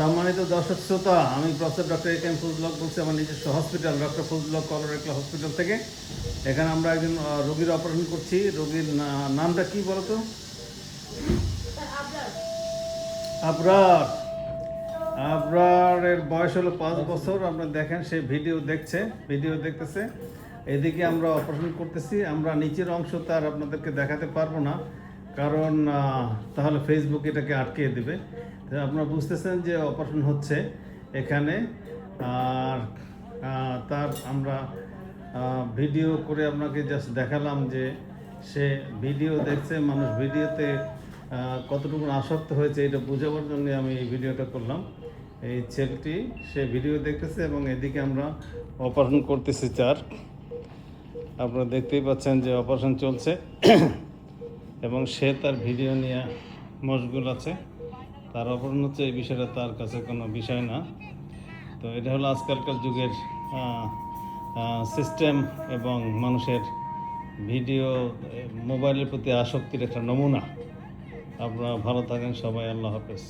সম্মানিত দর্শক শ্রোতা আমি প্রফেসর ডক্টর এ কেম ফজলক বলছি আমার নিজস্ব হসপিটাল ডক্টর ফজলক কলোরেকলা হসপিটাল থেকে। এখানে আমরা একজন রোগীর অপারেশন করছি। রোগীর নামটা কি বলতো? আবরার। আবরারের বয়স হলো পাঁচ বছর। আপনারা দেখেন সে ভিডিও দেখছে ভিডিও দেখতেছে। এদিকে আমরা অপারেশন করতেছি। আমরা নিচের অংশ তার আপনাদেরকে দেখাতে পারব না। কারণ তাহলে ফেসবুক এটাকে আটকে দেবে। আপনারা বুঝতেছেন যে অপারেশন হচ্ছে এখানে। আর তার আমরা ভিডিও করে আপনাকে জাস্ট দেখালাম যে সে ভিডিও দেখছে, মানুষ ভিডিওতে কতটুকু আসক্ত হয়েছে এটা বোঝাবার জন্য আমি এই ভিডিওটা করলাম। এই ছেলেটি, সে ভিডিও দেখতেছে এবং এদিকে আমরা অপারেশন করতেছি চার আপনারা দেখতেই পাচ্ছেন যে অপারেশন চলছে। এবং সে তার ভিডিও নিয়ে মশগুল আছে। তার হচ্ছে এই বিষয়টা তার কাছে কোনো বিষয় না। তো এটা হলো আজকালকার যুগের সিস্টেম এবং মানুষের ভিডিও মোবাইলের প্রতি আসক্তির একটা নমুনা। আপনারা ভালো থাকেন, সবাই আল্লাহ হাফেজ।